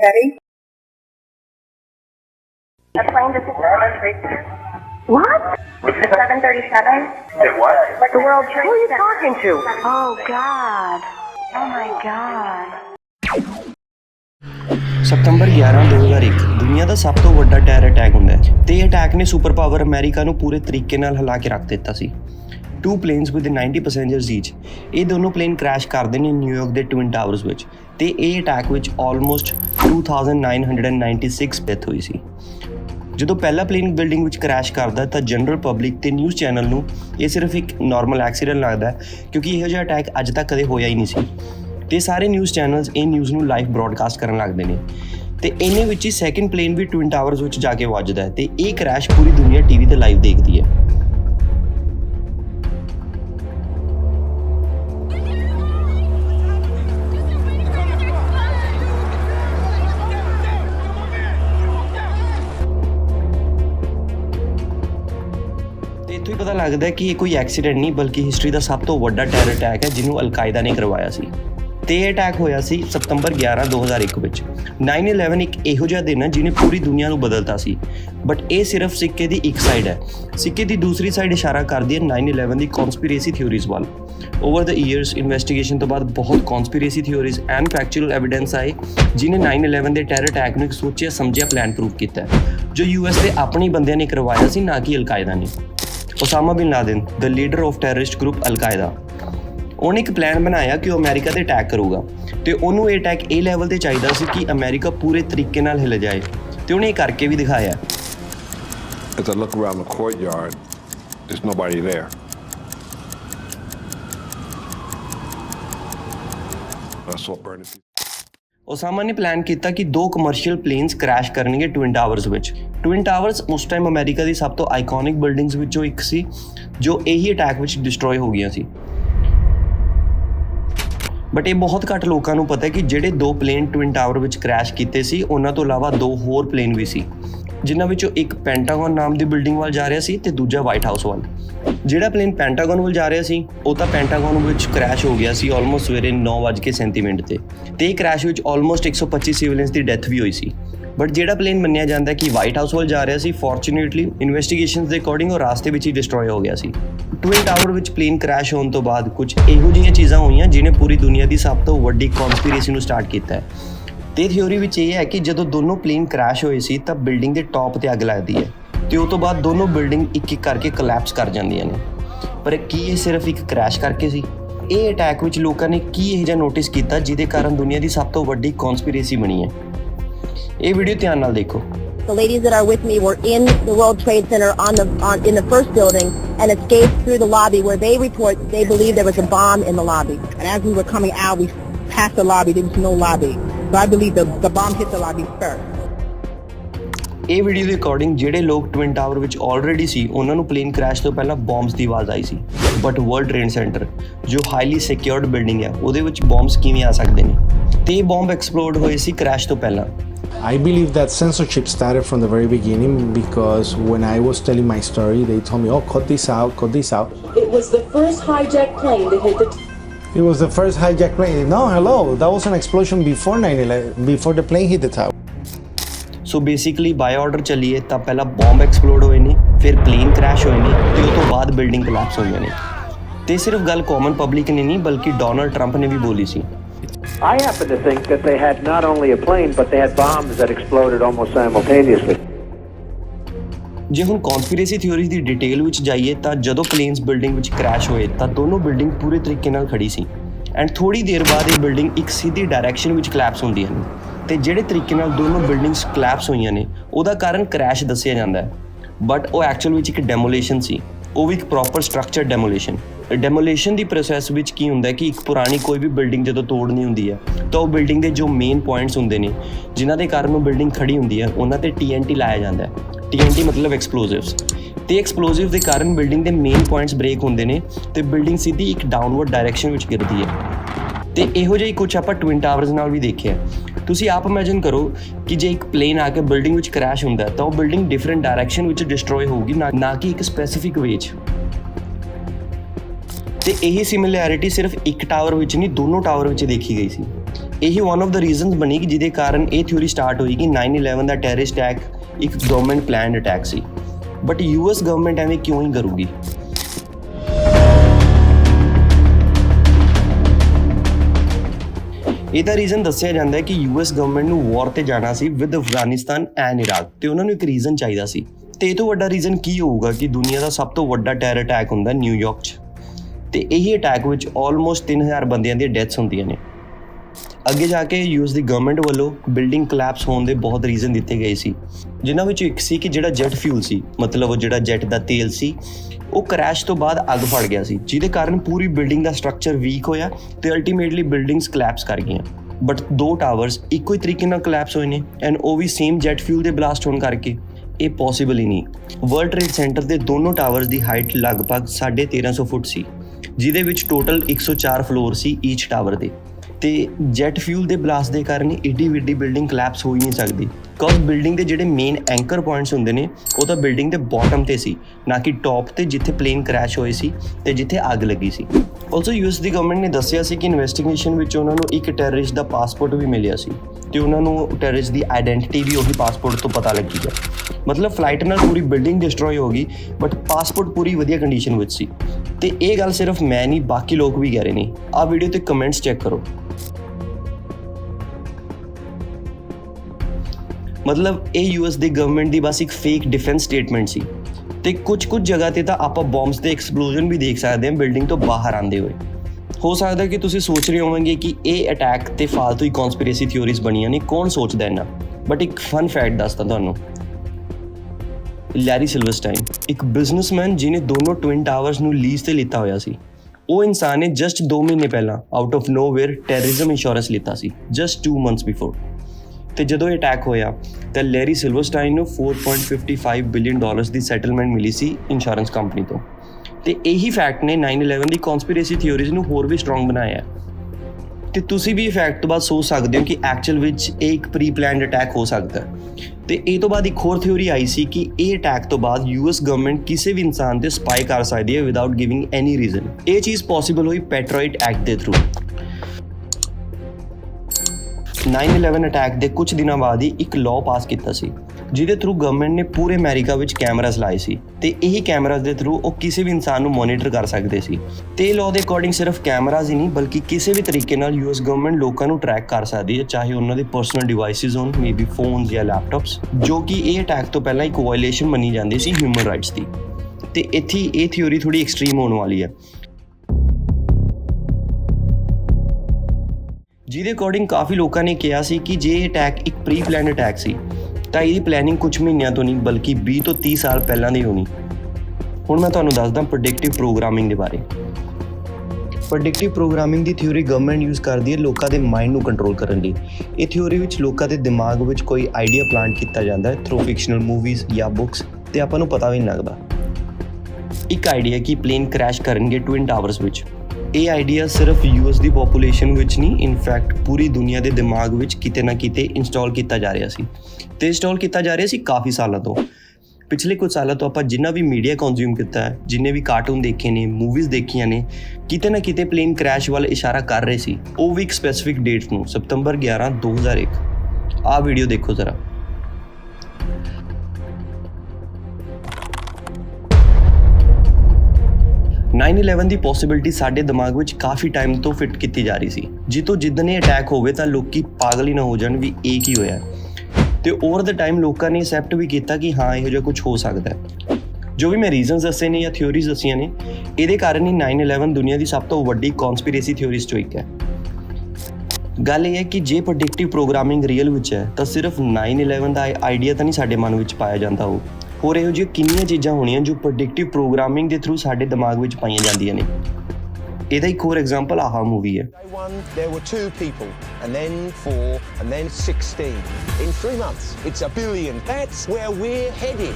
Ready? A plane just. What? The 737. It what? Like the World Trade Who are you Center. talking to? Oh, God. Oh, my God. ਸਤੰਬਰ 11 2001 ਦੁਨੀਆ ਦਾ ਸਭ ਤੋਂ ਵੱਡਾ terror attack ਹੁੰਦਾ ਹੈ ਤੇ ਇਹ attack ਨੇ ਸੁਪਰ ਪਾਵਰ ਅਮਰੀਕਾ ਨੂੰ ਪੂਰੇ ਤਰੀਕੇ ਨਾਲ ਹਿਲਾ ਕੇ ਰੱਖ ਦਿੱਤਾ ਸੀ two planes with 90 passengers each ਇਹ ਦੋਨੋਂ ਪਲੇਨ ਕ੍ਰੈਸ਼ ਕਰਦੇ ਨੇ ਨਿਊਯਾਰਕ ਦੇ ਟਵਿਨ ਟਾਵਰਸ ਵਿੱਚ ਤੇ ਇਹ ਅਟੈਕ ਵਿੱਚ ਆਲਮੋਸਟ 2996 ਡੈਥ ਹੋਈ ਸੀ। ਜਦੋਂ ਪਹਿਲਾ ਪਲੇਨ ਬਿਲਡਿੰਗ ਵਿੱਚ ਕ੍ਰੈਸ਼ ਕਰਦਾ ਤਾਂ ਜਨਰਲ ਪਬਲਿਕ ਤੇ ਨਿਊਜ਼ ਚੈਨਲ ਨੂੰ ਇਹ ਸਿਰਫ ਇੱਕ ਨਾਰਮਲ ਐਕਸੀਡੈਂਟ ਲੱਗਦਾ ਕਿਉਂਕਿ ਇਹੋ ਜਿਹਾ ਅਟੈਕ ਅੱਜ ਤੱਕ ਕਦੇ ਹੋਇਆ ਹੀ ਨਹੀਂ ਸੀ। ਤੇ ਸਾਰੇ ਨਿਊਜ਼ ਚੈਨਲਸ ਇਹ ਨਿਊਜ਼ ਨੂੰ ਲਾਈਵ ਬ੍ਰੌਡਕਾਸਟ ਕਰਨ ਲੱਗਦੇ ਨੇ। ਤੇ ਇਹਨੇ ਵਿੱਚ ਹੀ ਸੈਕੰਡ ਪਲੇਨ ਵੀ ਟਵਿਨ ਟਾਵਰਸ ਵਿੱਚ ਜਾ ਕੇ ਵੱਜਦਾ ਹੈ ਤੇ ਇਹ ਕ੍ਰੈਸ਼ ਪੂਰੀ ਦੁਨੀਆ ਟੀਵੀ ਤੇ ਲਾਈਵ ਦੇਖਦੀ ਹੈ। ਪਤਾ ਲੱਗਦਾ ਹੈ ਕਿ ਇਹ ਕੋਈ ਐਕਸੀਡੈਂਟ ਨਹੀਂ ਬਲਕਿ ਹਿਸਟਰੀ ਦਾ ਸਭ ਤੋਂ ਵੱਡਾ ਟੈਰਰ ਅਟੈਕ ਹੈ ਜਿਹਨੂੰ ਅਲ-ਕਾਇਦਾ ਨੇ ਕਰਵਾਇਆ ਸੀ। ਤੇ ਇਹ ਅਟੈਕ ਹੋਇਆ ਸੀ ਸਤੰਬਰ 11 2001 ਵਿੱਚ। 9/11 ਇੱਕ ਇਹੋ ਜਿਹਾ ਦਿਨ ਹੈ ਜਿਹਨੇ ਪੂਰੀ ਦੁਨੀਆ ਨੂੰ ਬਦਲਤਾ ਸੀ। ਬਟ ਇਹ ਸਿਰਫ ਸਿੱਕੇ ਦੀ ਇੱਕ ਸਾਈਡ ਹੈ। ਸਿੱਕੇ ਦੀ ਦੂਸਰੀ ਸਾਈਡ ਇਸ਼ਾਰਾ ਕਰਦੀ ਹੈ 9/11 ਦੀ ਕਨਸਪੀਰੇਸੀ ਥਿਊਰੀਜ਼ ਵੱਲ। ਓਵਰ ਦ ਇਅਰਸ ਇਨਵੈਸਟੀਗੇਸ਼ਨ ਤੋਂ ਬਾਅਦ ਬਹੁਤ conspiracy theories and factual evidence ਆਏ ਜਿਨੇ 9/11 ਦੇ ਟੈਰਰ ਅਟੈਕ ਨੂੰ ਇੱਕ ਸੋਚਿਆ ਸਮਝਿਆ ਪਲਾਨ ਪ੍ਰੂਵ ਕੀਤਾ ਹੈ, ਜੋ ਯੂਐਸ ਦੇ ਆਪਣੇ ਬੰਦਿਆਂ ਨੇ ਕਰਵਾਇਆ ਸੀ ਨਾ ਕਿ ਅਲ-ਕਾਇਦਾ ਨੇ। Osama bin Laden the leader of terrorist group Al Qaeda ਉਹਨੇ ਇੱਕ ਪਲਾਨ ਬਣਾਇਆ ਕਿ ਉਹ ਅਮਰੀਕਾ ਤੇ ਅਟੈਕ ਕਰੂਗਾ ਤੇ ਉਹਨੂੰ ਇਹ ਅਟੈਕ ਇਹ ਲੈਵਲ ਤੇ ਚਾਹੀਦਾ ਸੀ ਕਿ ਅਮਰੀਕਾ ਪੂਰੇ ਤਰੀਕੇ ਨਾਲ ਹਿੱਲ ਜਾਏ ਤੇ ਉਹਨੇ ਇਹ ਕਰਕੇ ਵੀ ਦਿਖਾਇਆ As I look around the courtyard, there's nobody there. I saw burning people. Osama ਨੇ ਪਲਾਨ ਕੀਤਾ ਕਿ ਦੋ ਕਮਰਸ਼ੀਅਲ ਪਲੇਨਸ ਕ੍ਰੈਸ਼ ਕਰਨਗੇ ਟਵਿਨ ਟਾਵਰਸ ਵਿੱਚ। ਟਵਿਨ ਟਾਵਰਸ ਉਸ ਟਾਈਮ ਅਮਰੀਕਾ ਦੀ ਸਭ ਤੋਂ ਆਈਕੋਨਿਕ ਬਿਲਡਿੰਗਸ ਵਿੱਚੋਂ ਇੱਕ ਸੀ, ਜੋ ਇਹੀ ਅਟੈਕ ਵਿੱਚ ਡਿਸਟਰੋਏ ਹੋ ਗਈਆਂ ਸੀ। ਬਟ ਇਹ ਬਹੁਤ ਘੱਟ ਲੋਕਾਂ ਨੂੰ ਪਤਾ ਹੈ ਕਿ ਜਿਹੜੇ ਦੋ ਪਲੇਨ ਟਵਿਨ ਟਾਵਰ ਵਿੱਚ ਕ੍ਰੈਸ਼ ਕੀਤੇ ਸੀ, ਉਹਨਾਂ ਤੋਂ ਇਲਾਵਾ ਦੋ ਹੋਰ ਪਲੇਨ ਵੀ ਸੀ। ਜਿਨ੍ਹਾਂ ਵਿੱਚੋਂ ਇੱਕ ਪੈਂਟਾਗਨ ਨਾਮ ਦੀ ਬਿਲਡਿੰਗ ਵੱਲ ਜਾ ਰਿਹਾ ਸੀ ਤੇ ਦੂਜਾ ਵਾਈਟ ਹਾਊਸ ਵੱਲ। ਜਿਹੜਾ ਪਲੇਨ ਪੈਂਟਾਗਨ ਵੱਲ ਜਾ ਰਿਹਾ ਸੀ, ਉਹ ਤਾਂ ਪੈਂਟਾਗਨ ਵਿੱਚ ਕ੍ਰੈਸ਼ ਹੋ ਗਿਆ ਸੀ ਆਲਮੋਸਟ ਸਵੇਰੇ 9:37 ਮਿੰਟ ਤੇ। ਤੇ ਇਹ ਕ੍ਰੈਸ਼ ਵਿੱਚ ਆਲਮੋਸਟ 125 ਸਿਵਲਿਅਨਸ ਦੀ ਡੈਥ ਵੀ ਹੋਈ ਸੀ। ਬਟ ਜਿਹੜਾ ਪਲੇਨ ਮੰਨਿਆ ਜਾਂਦਾ ਕਿ ਵਾਈਟ ਹਾਊਸ ਵੱਲ ਜਾ ਰਿਹਾ ਸੀ ਫੋਰਚੂਨੇਟਲੀ ਇਨਵੈਸਟੀਗੇਸ਼ਨਸ ਦੇ ਅਕੋਰਡਿੰਗ ਉਹ ਰਾਸਤੇ ਵਿੱਚ ਹੀ ਡਿਸਟਰੋਏ ਹੋ ਗਿਆ ਸੀ। ਟਵਿਨ ਟਾਵਰ ਵਿੱਚ ਪਲੇਨ ਕ੍ਰੈਸ਼ ਹੋਣ ਤੋਂ ਬਾਅਦ ਕੁਝ ਇਹੋ ਜਿਹੀਆਂ ਚੀਜ਼ਾਂ ਹੋਈਆਂ ਜਿਨੇ ਪੂਰੀ ਦੁਨੀਆ ਦੀ ਸਭ ਤੋਂ ਵੱਡੀ ਕਨਸਪੀਰੇਸੀ ਨੂੰ ਸਟਾਰਟ ਕੀਤਾ ਹੈ। ਤੇ ਥਿਉਰੀ ਵਿੱਚ ਇਹ ਹੈ ਕਿ ਜਦੋਂ ਦੋਨੋਂ ਪਲੇਨ ਕ੍ਰੈਸ਼ ਹੋਏ ਸੀ ਤਾਂ ਬਿਲਡਿੰਗ ਦੇ ਟੌਪ ਤੇ ਅੱਗ ਲੱਗਦੀ ਹੈ ਤੇ ਉਸ ਤੋਂ ਬਾਅਦ ਦੋਨੋਂ ਬਿਲਡਿੰਗ ਇੱਕ ਇੱਕ ਕਰਕੇ ਕੋਲੈਪਸ ਕਰ ਜਾਂਦੀਆਂ ਨੇ ਪਰ ਕੀ ਇਹ ਸਿਰਫ ਇੱਕ ਕ੍ਰੈਸ਼ ਕਰਕੇ ਸੀ ਇਹ ਅਟੈਕ ਵਿੱਚ ਲੋਕਾਂ ਨੇ ਕੀ ਇਹ ਜਿਹਾ ਨੋਟਿਸ ਕੀਤਾ ਜਿਹਦੇ ਕਾਰਨ ਦੁਨੀਆ ਦੀ ਸਭ ਤੋਂ ਵੱਡੀ ਕਨਸਪੀਰੇਸੀ ਬਣੀ ਹੈ ਇਹ ਵੀਡੀਓ ਧਿਆਨ ਨਾਲ ਦੇਖੋ The ladies that are with me were in the World Trade Center on the on, in the first building and escaped through the lobby where they report they believe there was a bomb in the lobby. And as we were coming out, we passed the lobby. There was no lobby. So I believe the, the bomb hit the lobby first. ਇਹ video ਦੇ according ਜਿਹੜੇ ਲੋਕ twin tower ਵਿੱਚ already ਸੀ ਉਹਨਾਂ ਨੂੰ plane crash ਤੋਂ ਪਹਿਲਾਂ ਬੰਬਸ ਦੀ ਆਵਾਜ਼ ਆਈ ਸੀ ਬਟ ਵਰਲਡ ਟ੍ਰੇਡ ਸੈਂਟਰ ਜੋ ਹਾਈਲੀ ਸਿਕਿਉਰਡ ਬਿਲਡਿੰਗ ਹੈ ਉਹਦੇ ਵਿੱਚ ਬੰਬਸ ਕਿਵੇਂ ਆ ਸਕਦੇ ਨੇ ਤੇ ਇਹ ਬੰਬ ਐਕਸਪਲੋਡ ਹੋਏ ਸੀ ਕ੍ਰੈਸ਼ ਤੋਂ ਪਹਿਲਾਂ I believe that censorship started from the very beginning because when I was telling my story, they told me, oh, cut this out, cut this out. It was the first hijacked plane to hit the It was the first hijacked plane. No, hello, that was an explosion before 9 11, before the plane hit the tower. So basically by order ਚੱਲੀਏ ਤਾਂ ਪਹਿਲਾਂ bomb ਐਕਸਪਲੋਡ ਹੋਏ ਨੇ ਫਿਰ plain crash ਹੋਏ ਨੇ ਤੇ ਉਸ ਤੋਂ ਬਾਅਦ ਬਿਲਡਿੰਗ ਕੋਲੈਪਸ ਹੋਈਆਂ ਨੇ ਤੇ ਸਿਰਫ ਗੱਲ ਕਾਮਨ ਪਬਲਿਕ ਨੇ ਨਹੀਂ ਬਲਕਿ ਡੋਨਲਡ ਟਰੰਪ ਨੇ ਵੀ ਬੋਲੀ ਸੀ I happen to think that they had not only a plane, but they had bombs that exploded almost simultaneously. ਜੇ ਹੁਣ ਕਨਸਪੀਰੇਸੀ ਥਿਉਰੀਜ਼ ਦੀ ਡਿਟੇਲ ਵਿੱਚ ਜਾਈਏ ਤਾਂ ਜਦੋਂ ਪਲੇਨਸ ਬਿਲਡਿੰਗ ਵਿੱਚ ਕ੍ਰੈਸ਼ ਹੋਏ ਤਾਂ ਦੋਨੋਂ ਬਿਲਡਿੰਗ ਪੂਰੇ ਤਰੀਕੇ ਨਾਲ ਖੜੀ ਸੀ। ਐਂਡ ਥੋੜੀ ਦੇਰ ਬਾਅਦ ਇਹ ਬਿਲਡਿੰਗ ਇੱਕ ਸਿੱਧੀ ਡਾਇਰੈਕਸ਼ਨ ਵਿੱਚ ਕਲੈਪਸ ਹੁੰਦੀ ਹਨ ਤੇ ਜਿਹੜੇ ਤਰੀਕੇ ਨਾਲ ਦੋਨੋਂ ਬਿਲਡਿੰਗਸ ਕਲੈਪਸ ਹੋਈਆਂ ਨੇ, ਉਹਦਾ ਕਾਰਨ ਕ੍ਰੈਸ਼ ਦੱਸਿਆ ਜਾਂਦਾ ਹੈ। ਬਟ ਉਹ ਐਕਚੁਅਲ ਵਿੱਚ ਇੱਕ ਡੈਮੋਲੇਸ਼ਨ ਸੀ। ਉਹ ਵੀ ਇੱਕ ਪ੍ਰੋਪਰ ਸਟਰਕਚਰ ਡੈਮੋਲੇਸ਼ਨ ਡੈਮੋਲੇਸ਼ਨ ਦੀ ਪ੍ਰੋਸੈਸ ਵਿੱਚ ਕੀ ਹੁੰਦਾ ਕਿ ਇੱਕ ਪੁਰਾਣੀ ਕੋਈ ਵੀ ਬਿਲਡਿੰਗ ਜਦੋਂ ਤੋੜਨੀ ਹੁੰਦੀ ਹੈ, ਤਾਂ ਉਹ ਬਿਲਡਿੰਗ ਦੇ ਜੋ ਮੇਨ ਪੁਆਇੰਟਸ ਹੁੰਦੇ ਨੇ, ਜਿਨ੍ਹਾਂ ਦੇ ਕਾਰਨ ਉਹ ਬਿਲਡਿੰਗ ਖੜੀ ਹੁੰਦੀ ਹੈ, ਉਹਨਾਂ ਤੇ TNT ਲਾਇਆ ਜਾਂਦਾ ਹੈ। TNT ਮਤਲਬ ਐਕਸਪਲੋਸਿਵਸ ਤੇ ਐਕਸਪਲੋਸਿਵ ਦੇ ਕਾਰਨ ਬਿਲਡਿੰਗ ਦੇ ਮੇਨ ਪੁਆਇੰਟਸ ਬ੍ਰੇਕ ਹੁੰਦੇ ਨੇ ਤੇ ਬਿਲਡਿੰਗ ਸਿੱਧੀ ਇੱਕ ਡਾਊਨਵਰਡ ਡਾਇਰੈਕਸ਼ਨ ਵਿੱਚ ਗਿਰਦੀ ਹੈ। ਤੇ ਇਹੋ ਜਿਹੀ ਹੀ ਕੁਝ ਆਪਾਂ ਟਵਿਨ ਟਾਵਰਸ ਨਾਲ ਵੀ ਦੇਖਿਆ ਤੁਸੀਂ ਆਪ ਇਮੇਜਿਨ ਕਰੋ ਕਿ ਜੇ ਇੱਕ ਪਲੇਨ ਆ ਕੇ ਬਿਲਡਿੰਗ ਵਿੱਚ ਕ੍ਰੈਸ਼ ਹੁੰਦਾ ਤਾਂ ਉਹ ਬਿਲਡਿੰਗ ਡਿਫਰੈਂਟ ਡਾਇਰੈਕਸ਼ਨ ਵਿੱਚ ਡਿਸਟਰੋਏ ਹੋਊਗੀ, ਨਾ ਨਾ ਕਿ ਇੱਕ ਸਪੈਸੀਫਿਕ ਵੇ 'ਚ। ਤੇ ਇਹੀ ਸਿਮਿਲੈਰਿਟੀ ਸਿਰਫ ਇੱਕ ਟਾਵਰ ਵਿੱਚ ਨਹੀਂ, ਦੋਨੋਂ ਟਾਵਰ ਵਿੱਚ ਦੇਖੀ ਗਈ ਸੀ। ਇਹੀ ਵਨ ਆਫ ਦਾ ਰੀਜ਼ਨਸ ਬਣੀ ਕਿ ਜਿਹਦੇ ਕਾਰਨ ਇਹ ਥਿਊਰੀ ਸਟਾਰਟ ਹੋਈ ਕਿ 9/11 ਦਾ ਟੈਰਰਿਸਟ ਅਟੈਕ ਇੱਕ ਗਵਰਨਮੈਂਟ ਪਲਾਨਡ ਅਟੈਕ ਸੀ। ਬਟ ਯੂਐਸ ਗਵਰਨਮੈਂਟ ਐਵੇਂ ਕਿਉਂ ਹੀ ਕਰੂਗੀ? ਇਹਦਾ ਰੀਜ਼ਨ ਦੱਸਿਆ ਜਾਂਦਾ ਹੈ ਕਿ ਯੂਐਸ ਗਵਰਨਮੈਂਟ ਨੂੰ ਵਾਰ ਤੇ ਜਾਣਾ ਸੀ ਵਿਦ ਅਫਗਾਨਿਸਤਾਨ ਐਂਡ ਇਰਾਕ ਤੇ ਉਹਨਾਂ ਨੂੰ ਇੱਕ ਰੀਜ਼ਨ ਚਾਹੀਦਾ ਸੀ। ਤੇ ਇਹ ਤੋਂ ਵੱਡਾ ਰੀਜ਼ਨ ਕੀ ਹੋਊਗਾ ਕਿ ਦੁਨੀਆ ਦਾ ਸਭ ਤੋਂ ਵੱਡਾ ਟੈਰਰ ਅਟੈਕ ਹੁੰਦਾ ਨਿਊਯਾਰਕ 'ਚ। ਤੇ ਇਹੀ ਅਟੈਕ ਵਿੱਚ ਆਲਮੋਸਟ 3000 ਬੰਦਿਆਂ ਦੀਆਂ ਡੈਥਸ ਹੁੰਦੀਆਂ ਨੇ। ਅੱਗੇ ਜਾ ਕੇ ਯੂਐਸ ਦੀ ਗਵਰਨਮੈਂਟ ਵੱਲੋਂ ਬਿਲਡਿੰਗ ਕਲੈਪਸ ਹੋਣ ਦੇ ਬਹੁਤ ਰੀਜ਼ਨ ਦਿੱਤੇ ਗਏ ਸੀ। ਜਿਨ੍ਹਾਂ ਵਿੱਚੋਂ ਇੱਕ ਸੀ ਕਿ ਜਿਹੜਾ ਜੈਟ ਫਿਊਲ ਸੀ, ਮਤਲਬ ਉਹ ਜਿਹੜਾ ਜੈਟ ਦਾ ਤੇਲ ਸੀ ਉਹ ਕ੍ਰੈਸ਼ ਤੋਂ ਬਾਅਦ ਅੱਗ ਫੜ ਗਿਆ ਸੀ, ਜਿਹਦੇ ਕਾਰਨ ਪੂਰੀ ਬਿਲਡਿੰਗ ਦਾ ਸਟਰਕਚਰ ਵੀਕ ਹੋਇਆ ਤੇ ਅਲਟੀਮੇਟਲੀ ਬਿਲਡਿੰਗਸ ਕਲੈਪਸ ਕਰ ਗਈਆਂ। ਬਟ ਦੋ ਟਾਵਰਸ ਇੱਕੋ ਹੀ ਤਰੀਕੇ ਨਾਲ ਕਲੈਪਸ ਹੋਏ ਨੇ ਐਂਡ ਉਹ ਵੀ ਸੇਮ ਜੈਟ ਫਿਊਲ ਦੇ ਬਲਾਸਟ ਹੋਣ ਕਰਕੇ। ਇਹ ਪੋਸੀਬਲ ਹੀ ਨਹੀਂ। ਵਰਲਡ ਟ੍ਰੇਡ ਸੈਂਟਰ ਦੇ ਦੋਨੋਂ ਟਾਵਰਸ ਦੀ ਹਾਈਟ ਲਗਭਗ 1350 ਫੁੱਟ ਸੀ, ਜਿਹਦੇ ਵਿੱਚ ਟੋਟਲ 104 ਫਲੋਰ ਸੀ ਈਚ ਟਾਵਰ ਦੇ। ਤੇ ਜੈਟ ਫਿਊਲ ਦੇ ਬਲਾਸਟ ਦੇ ਕਾਰਨ ਏਡੀ ਵੱਡੀ ਬਿਲਡਿੰਗ ਕਲੈਪਸ ਹੋ ਹੀ ਨਹੀਂ ਸਕਦੀ। ਕਾਜ਼ ਬਿਲਡਿੰਗ ਦੇ ਜਿਹੜੇ ਮੇਨ ਐਂਕਰ ਪੁਆਇੰਟਸ ਹੁੰਦੇ ਨੇ, ਉਹ ਤਾਂ ਬਿਲਡਿੰਗ ਦੇ ਬਾਟਮ ਤੇ ਸੀ, ਨਾ ਕਿ ਟੌਪ ਤੇ ਜਿੱਥੇ ਪਲੇਨ ਕ੍ਰੈਸ਼ ਹੋਏ ਸੀ ਤੇ ਜਿੱਥੇ ਅੱਗ ਲੱਗੀ ਸੀ। ਆਲਸੋ ਯੂਐਸ ਦੀ ਗਵਰਨਮੈਂਟ ਨੇ ਦੱਸਿਆ ਸੀ ਕਿ ਇਨਵੈਸਟੀਗੇਸ਼ਨ ਵਿੱਚ ਉਹਨਾਂ ਨੂੰ ਇੱਕ ਟੈਰਰਿਸਟ ਦਾ ਪਾਸਪੋਰਟ ਵੀ ਮਿਲਿਆ ਸੀ ਤੇ ਉਹਨਾਂ ਨੂੰ ਟੈਰਰਿਸਟ ਦੀ ਆਇਡੈਂਟੀਟੀ ਵੀ ਉਹੀ ਪਾਸਪੋਰਟ ਤੋਂ ਪਤਾ ਲੱਗੀ ਹੈ। ਮਤਲਬ ਫਲਾਈਟ ਨਾਲ ਪੂਰੀ ਬਿਲਡਿੰਗ ਡਿਸਟਰੋਏ ਹੋ ਗਈ ਬਟ ਪਾਸਪੋਰਟ ਪੂਰੀ ਵਧੀਆ ਕੰਡੀਸ਼ਨ ਵਿੱਚ ਸੀ। ਤੇ ਇਹ ਗੱਲ ਸਿਰਫ ਮੈਂ ਨਹੀਂ, ਬਾਕੀ ਲੋਕ ਵੀ ਕਹਿ ਰਹੇ ਨੇ। ਆਹ ਵੀਡੀਓ ਤੇ ਕਮੈਂਟਸ ਚੈੱਕ ਕਰੋ। ਮਤਲਬ ਇਹ ਯੂਐਸ ਦੇ ਗਵਰਨਮੈਂਟ ਦੀ ਬਸ ਇੱਕ ਫੇਕ ਡਿਫੈਂਸ ਸਟੇਟਮੈਂਟ ਸੀ। ਤੇ ਕੁਝ ਕੁਝ ਜਗ੍ਹਾ ਤੇ ਤਾਂ ਆਪਾਂ ਬੰਬਸ ਦੇ ਐਕਸਪਲੋਜਨ ਵੀ ਦੇਖ ਸਕਦੇ ਹਾਂ ਬਿਲਡਿੰਗ ਤੋਂ ਬਾਹਰ ਆਉਂਦੇ ਹੋਏ। ਹੋ ਸਕਦਾ ਕਿ ਤੁਸੀਂ ਸੋਚ ਰਹੇ ਹੋਵੋਗੇ ਕਿ ਇਹ ਅਟੈਕ ਤੇ ਫालतू ਹੀ ਕਨਸਪੀਰੇਸੀ ਥਿਉਰੀਜ਼ ਬਣੀਆਂ ਨੇ, ਕੌਣ ਸੋਚਦਾ ਇਹਨਾਂ? ਬਟ ਇੱਕ ਫਨ ਫੈਕਟ ਦੱਸਦਾ ਤੁਹਾਨੂੰ। ਲੈਰੀ ਸਿਲਵਰਸਟਾਈਨ ਇੱਕ ਬਿਜ਼ਨਸਮੈਨ ਜਿਹਨੇ ਦੋਨੋਂ ਟਵਿਨ ਟਾਵਰਸ ਨੂੰ ਲੀਜ਼ ਤੇ ਲਿੱਤਾ ਹੋਇਆ ਸੀ। ਉਹ ਇਨਸਾਨ ਨੇ ਜਸਟ 2 ਮਹੀਨੇ ਪਹਿਲਾਂ out of nowhere terrorism insurance ਲਿੱਤਾ ਸੀ ਜਸਟ 2 ਮੰਥਸ ਬਿਫੋਰ ਤੇ ਜਦੋਂ ਇਹ ਅਟੈਕ ਹੋਇਆ, ਤਾਂ ਲੈਰੀ ਸਿਲਵਰਸਟਾਈਨ ਨੂੰ 4.55 ਬਿਲੀਅਨ ਡਾਲਰਸ ਦੀ ਸੈਟਲਮੈਂਟ ਮਿਲੀ ਸੀ ਇੰਸ਼ੋਰੈਂਸ ਕੰਪਨੀ ਤੋਂ। ਤੇ ਇਹੀ ਫੈਕਟ ਨੇ 9/11 ਦੀ ਕਨਸਪੀਰੇਸੀ ਥਿਉਰੀਜ਼ ਨੂੰ ਹੋਰ ਵੀ ਸਟਰੋਂਗ ਬਣਾਇਆ ਹੈ। ਤੇ ਤੁਸੀਂ ਵੀ ਇਹ ਫੈਕਟ ਤੋਂ ਬਾਅਦ ਸੋਚ ਸਕਦੇ ਹੋ ਕਿ ਐਕਚੁਅਲ ਵਿੱਚ ਇਹ ਇੱਕ ਪ੍ਰੀ ਪਲਾਨਡ ਅਟੈਕ ਹੋ ਸਕਦਾ ਹੈ। ਤੇ ਇਹ ਤੋਂ ਬਾਅਦ ਇੱਕ ਹੋਰ ਥਿਉਰੀ ਆਈ ਸੀ ਕਿ ਇਹ ਅਟੈਕ ਤੋਂ ਬਾਅਦ ਯੂਐਸ ਗਵਰਨਮੈਂਟ ਕਿਸੇ ਵੀ ਇਨਸਾਨ ਤੇ ਸਪਾਈ ਕਰ ਸਕਦੀ ਹੈ ਵਿਦਆਊਟ ਗਿਵਿੰਗ ਐਨੀ ਰੀਜ਼ਨ ਇਹ ਚੀਜ਼ ਪੋਸੀਬਲ ਹੋਈ ਪੈਟਰੋਇਟ ਐਕਟ ਦੇ ਥਰੂ 9/11 ਅਟੈਕ ਦੇ ਕੁਝ ਦਿਨਾਂ ਬਾਅਦ ਹੀ ਇੱਕ ਲਾਅ ਪਾਸ ਕੀਤਾ ਸੀ, ਜਿਹਦੇ ਥਰੂ ਗਵਰਨਮੈਂਟ ਨੇ ਪੂਰੇ ਅਮਰੀਕਾ ਵਿੱਚ ਕੈਮਰਾਸ ਲਾਏ ਸੀ ਤੇ ਇਹੀ ਕੈਮਰਾਸ ਦੇ ਥਰੂ ਉਹ ਕਿਸੇ ਵੀ ਇਨਸਾਨ ਨੂੰ ਮੋਨੀਟਰ ਕਰ ਸਕਦੇ ਸੀ। ਤੇ ਇਹ ਲਾਅ ਦੇ ਅਕੋਰਡਿੰਗ ਸਿਰਫ ਕੈਮਰਾਸ ਹੀ ਨਹੀਂ, ਬਲਕਿ ਕਿਸੇ ਵੀ ਤਰੀਕੇ ਨਾਲ ਯੂਐਸ ਗਵਰਨਮੈਂਟ ਲੋਕਾਂ ਨੂੰ ਟਰੈਕ ਕਰ ਸਕਦੀ ਹੈ, ਚਾਹੇ ਉਹਨਾਂ ਦੇ ਪਰਸਨਲ ਡਿਵਾਈਸਿਸ ਹੋਣ ਮੇਬੀ ਫੋਨਸ ਜਾਂ ਲੈਪਟਾਪਸ ਜੋ ਕਿ ਇਹ ਅਟੈਕ ਤੋਂ ਪਹਿਲਾਂ ਇੱਕ ਵਾਇਲੇਸ਼ਨ ਮੰਨੀ ਜਾਂਦੀ ਸੀ ਹਿਊਮਨ ਰਾਈਟਸ ਦੀ। ਤੇ ਇੱਥੇ ਇਹ ਥਿਉਰੀ ਥੋੜੀ ਐਕਸਟ੍ਰੀਮ ਹੋਣ ਵਾਲੀ ਹੈ। ਜਿਹਦੇ ਅਕੋਰਡਿੰਗ ਕਾਫੀ ਲੋਕਾਂ ਨੇ ਕਿਹਾ ਸੀ ਕਿ ਜੇ ਇਹ ਅਟੈਕ ਇੱਕ ਪ੍ਰੀ ਪਲਾਨ ਅਟੈਕ ਸੀ, ਤਾਂ ਇਹਦੀ ਪਲੈਨਿੰਗ ਕੁਝ ਮਹੀਨਿਆਂ ਤੋਂ ਨਹੀਂ, ਬਲਕਿ 20 ਤੋਂ 30 ਸਾਲ ਪਹਿਲਾਂ ਦੀ ਹੋਣੀ। ਹੁਣ ਮੈਂ ਤੁਹਾਨੂੰ ਦੱਸਦਾ ਪ੍ਰੈਡਿਕਟਿਵ ਪ੍ਰੋਗਰਾਮਿੰਗ ਦੇ ਬਾਰੇ। ਪ੍ਰੈਡਿਕਟਿਵ ਪ੍ਰੋਗਰਾਮਿੰਗ ਦੀ ਥਿਉਰੀ ਗਵਰਨਮੈਂਟ ਯੂਜ਼ ਕਰਦੀ ਹੈ ਲੋਕਾਂ ਦੇ ਮਾਈਂਡ ਨੂੰ ਕੰਟਰੋਲ ਕਰਨ ਲਈ। ਇਹ ਥਿਉਰੀ ਵਿੱਚ ਲੋਕਾਂ ਦੇ ਦਿਮਾਗ ਵਿੱਚ ਕੋਈ ਆਈਡੀਆ ਪਲਾਂਟ ਕੀਤਾ ਜਾਂਦਾ ਹੈ ਥਰੂ ਫਿਕਸ਼ਨਲ ਮੂਵੀਜ਼ ਜਾਂ ਬੁੱਕਸ ਤੇ ਆਪਾਂ ਨੂੰ ਪਤਾ ਵੀ ਨਹੀਂ ਲੱਗਦਾ। ਇੱਕ ਆਈਡੀਆ ਕਿ ਪਲੇਨ ਕ੍ਰੈਸ਼ ਕਰਨਗੇ ਟਵਿਨ ਟਾਵਰਸ ਵਿੱਚ। ਇਹ ਆਈਡੀਆ ਸਿਰਫ ਯੂਐਸ ਦੀ ਪੋਪੂਲੇਸ਼ਨ ਵਿੱਚ ਨਹੀਂ ਇਨਫੈਕਟ ਪੂਰੀ ਦੁਨੀਆ ਦੇ ਦਿਮਾਗ ਵਿੱਚ ਕਿਤੇ ਨਾ ਕਿਤੇ ਇੰਸਟਾਲ ਕੀਤਾ ਜਾ ਰਿਹਾ ਸੀ। ਤੇ ਇੰਸਟਾਲ ਕੀਤਾ ਜਾ ਰਿਹਾ ਸੀ ਕਾਫੀ ਸਾਲਾਂ ਤੋਂ। ਪਿਛਲੇ ਕੁਝ ਸਾਲਾਂ ਤੋਂ ਆਪਾਂ ਜਿੰਨਾ ਵੀ ਮੀਡੀਆ ਕੰਜ਼ਿਊਮ ਕੀਤਾ ਹੈ, ਜਿੰਨੇ ਵੀ ਕਾਰਟੂਨ ਦੇਖੇ ਨੇ ਮੂਵੀਜ਼ ਦੇਖੀਆਂ ਨੇ, ਕਿਤੇ ਨਾ ਕਿਤੇ ਪਲੇਨ ਕ੍ਰੈਸ਼ ਵੱਲ ਇਸ਼ਾਰਾ ਕਰ ਰਹੇ ਸੀ। ਉਹ ਵੀ ਇੱਕ ਸਪੈਸੀਫਿਕ ਡੇਟ ਨੂੰ, ਸਤੰਬਰ 11 2001 ਆਹ ਵੀਡੀਓ ਦੇਖੋ ਜ਼ਰਾ। ਨਾਈਨ 11 ਦੀ ਪੋਸਿਬਿਲਿਟੀ ਸਾਡੇ ਦਿਮਾਗ ਵਿੱਚ ਕਾਫੀ ਟਾਈਮ ਤੋਂ ਫਿੱਟ ਕੀਤੀ ਜਾ ਰਹੀ ਸੀ। ਜਿੱਤੋਂ ਜਿੱਦਣ ਇਹ ਅਟੈਕ ਹੋਵੇ ਤਾਂ ਲੋਕੀ ਪਾਗਲ ਹੀ ਨਾ ਹੋ ਜਾਣ ਵੀ ਇਹ ਕੀ ਹੋਇਆ ਤੇ ਓਵਰ ਦਾ ਟਾਈਮ ਲੋਕਾਂ ਨੇ ਐਕਸੈਪਟ ਵੀ ਕੀਤਾ ਕਿ ਹਾਂ, ਇਹੋ ਜਿਹਾ ਕੁਝ ਹੋ ਸਕਦਾ ਹੈ। ਜੋ ਵੀ ਮੈਂ ਰੀਜ਼ਨਸ ਦੱਸੇ ਨੇ ਜਾਂ ਥਿਉਰੀਜ਼ ਦੱਸੀਆਂ ਨੇ, ਇਹਦੇ ਕਾਰਨ ਹੀ 9/11 ਦੁਨੀਆ ਦੀ ਸਭ ਤੋਂ ਵੱਡੀ ਕਨਸਪੀਰੇਸੀ ਥਿਉਰੀਜ਼ ਚੋਂ ਇੱਕ ਹੈ। ਗੱਲ ਇਹ ਹੈ ਕਿ ਜੇ ਪ੍ਰੈਡਿਕਟਿਵ ਪ੍ਰੋਗਰਾਮਿੰਗ ਰੀਅਲ ਵਿੱਚ ਹੈ, ਤਾਂ ਸਿਰਫ 9/11 ਦਾ ਆਈਡੀਆ ਤਾਂ ਨਹੀਂ ਸਾਡੇ ਮਨ ਵਿੱਚ ਪਾਇਆ ਜਾਂਦਾ ਹੋ ਹੋਰ ਇਹੋ ਜਿਹੀਆਂ ਕਿੰਨੀਆਂ ਚੀਜ਼ਾਂ ਹੋਣੀਆਂ ਜੋ ਪ੍ਰੈਡਿਕਟਿਵ ਪ੍ਰੋਗਰਾਮਿੰਗ ਦੇ ਥਰੂ ਸਾਡੇ ਦਿਮਾਗ ਵਿੱਚ ਪਾਈਆਂ ਜਾਂਦੀਆਂ ਨੇ ਇਹਦਾ ਇੱਕ ਹੋਰ ਐਗਜ਼ਾਮਪਲ ਆਹਾ ਮੂਵੀ ਹੈ there were two people, and then four, and then 16. In three months, it's a billion. That's where we're headed.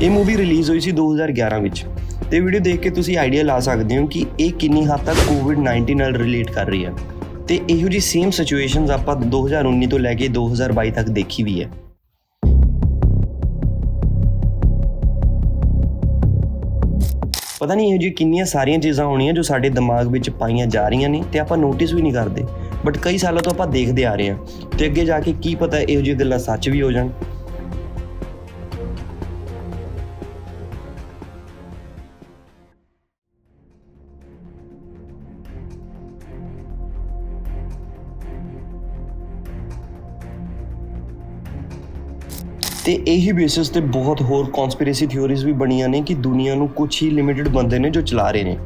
ਇਹ ਮੂਵੀ ਰਿਲੀਜ਼ ਹੋਈ ਸੀ 2011 ਵਿੱਚ ਤੇ ਵੀਡੀਓ ਦੇਖ ਕੇ ਤੁਸੀਂ ਆਈਡੀਆ ਲਾ ਸਕਦੇ ਹੋ ਕਿ ਇਹ ਕਿੰਨੀ ਹੱਦ ਤੱਕ ਕੋਵਿਡ-19 ਨਾਲ ਰਿਲੇਟ ਕਰ ਰਹੀ ਹੈ ਤੇ ਇਹੋ ਜੀ ਸੇਮ ਸਿਚੁਏਸ਼ਨਸ ਆਪਾਂ 2019 ਤੋਂ ਲੈ ਕੇ 2022 ਤੱਕ ਦੇਖੀ ਵੀ ਹੈ। ਪਤਾ ਨਹੀਂ ਇਹੋ ਜਿਹੀ ਕਿੰਨੀਆਂ ਸਾਰੀਆਂ ਚੀਜ਼ਾਂ ਹੋਣੀਆਂ ਜੋ ਸਾਡੇ ਦਿਮਾਗ ਵਿੱਚ ਪਾਈਆਂ ਜਾ ਰਹੀਆਂ ਨੇ ਤੇ ਆਪਾਂ ਨੋਟਿਸ ਵੀ ਨਹੀਂ ਕਰਦੇ। ਬਟ ਕਈ ਸਾਲਾਂ ਤੋਂ ਆਪਾਂ ਦੇਖਦੇ ਆ ਰਹੇ ਹਾਂ। ਤੇ ਅੱਗੇ ਜਾ ਕੇ ਕੀ ਪਤਾ ਇਹੋ ਜਿਹੀ ਗੱਲਾਂ ਸੱਚ ਵੀ ਹੋ ਜਾਣ। ਤੇ ਇਹੀ ਬੇਸਿਸ ਤੇ ਬਹੁਤ ਹੋਰ ਕਨਸਪੀਰੇਸੀ ਥਿਉਰੀਜ਼ ਵੀ ਬਣੀਆਂ ਨੇ ਕਿ ਦੁਨੀਆ ਨੂੰ ਕੁਝ ਹੀ ਲਿਮਿਟਿਡ ਬੰਦੇ ਨੇ ਜੋ ਚਲਾ ਰਹੇ ਨੇ।